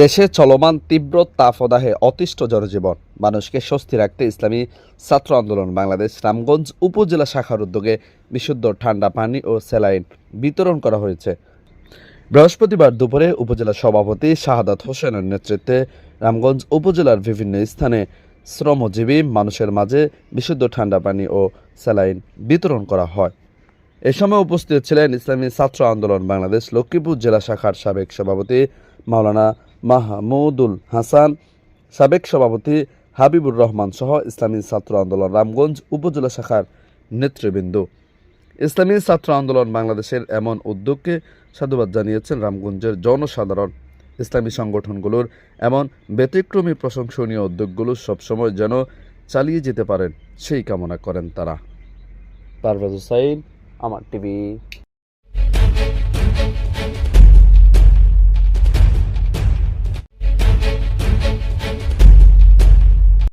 দেশে চলমান তীব্র তাপদাহে অতিষ্ঠ জনজীবন। মানুষকে স্বস্তি রাখতে ইসলামী ছাত্র আন্দোলন বাংলাদেশ রামগঞ্জ উপজেলা শাখার উদ্যোগে বিশুদ্ধ ঠান্ডা পানি ও স্যালাইন বিতরণ করা হয়েছে। বৃহস্পতিবার দুপুরে উপজেলা সভাপতি শাহাদাত হোসেনের নেতৃত্বে রামগঞ্জ উপজেলার বিভিন্ন স্থানে শ্রমজীবী মানুষের মাঝে বিশুদ্ধ ঠান্ডা পানি ও স্যালাইন বিতরণ করা হয়। এ সময় উপস্থিত ছিলেন ইসলামী ছাত্র আন্দোলন বাংলাদেশ লক্ষ্মীপুর জেলা শাখার সাবেক সভাপতি মাওলানা মাহমুদুল হাসান, সাবেক সভাপতি হাবিবুর রহমান সহ ইসলামী ছাত্র আন্দোলন রামগঞ্জ উপজেলা শাখার নেতৃবৃন্দ। ইসলামী ছাত্র আন্দোলন বাংলাদেশের এমন উদ্যোগকে সাধুবাদ জানিয়েছেন রামগঞ্জের জনসাধারণ। ইসলামী সংগঠনগুলোর এমন ব্যতিক্রমী প্রশংসনীয় উদ্যোগগুলো সবসময় যেন চালিয়ে যেতে পারেন, সেই কামনা করেন তারা। পারভেজ হুসাইন, আমার টিভি।